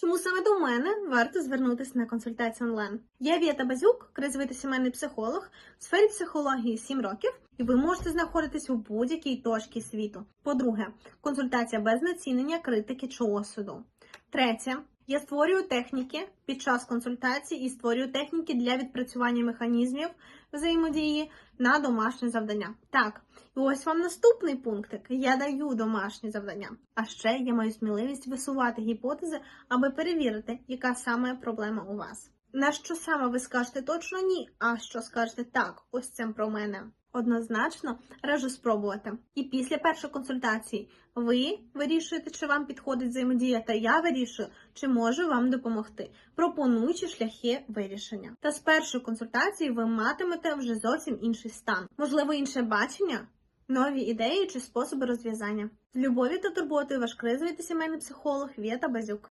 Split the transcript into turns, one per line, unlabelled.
Чому саме до мене варто звернутися на консультацію онлайн? Я Віта Базюк, кризовий та сімейний психолог в сфері психології 7 років, і ви можете знаходитись у будь-якій точці світу. По-друге, консультація без націнення, критики чи осуду. Третє. Я створюю техніки під час консультацій і створюю техніки для відпрацювання механізмів взаємодії на домашнє завдання. Так, і ось вам наступний пунктик. Я даю домашні завдання. А ще я маю сміливість висувати гіпотези, аби перевірити, яка саме проблема у вас. На що саме ви скажете точно ні, а що скажете так, ось це про мене. Однозначно раджу спробувати. І після першої консультації ви вирішуєте, чи вам підходить взаємодія, та я вирішую, чи можу вам допомогти, пропонуючи шляхи вирішення. Та з першої консультації ви матимете вже зовсім інший стан, можливо, інше бачення, нові ідеї чи способи розв'язання. З любові та турботою ваш кризовий та сімейний психолог Вєта Базюк.